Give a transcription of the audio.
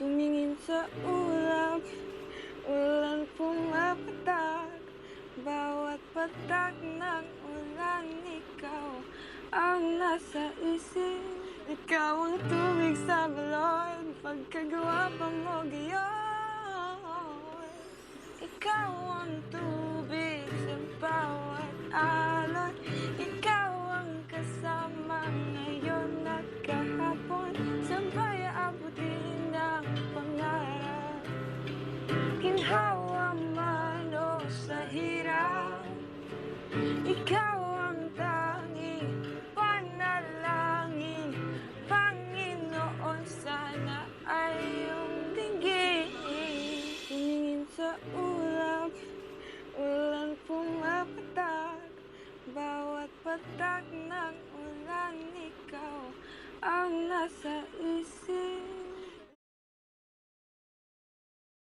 Tumingin sa ulap Ulan pumapatak Bawat patak ng ulan Ikaw ang nasa isip. Ikaw ang tubig sa balon Pagkagawa pa mo gayon Ikaw Ginhawa man o sa hirap. Ikaw ang tanging panalangin. Panginoon sana ay iyong dinggin Tumingin sa ulap Ulan pumapatak. Bawat patak ng ulan Ikaw ang nasa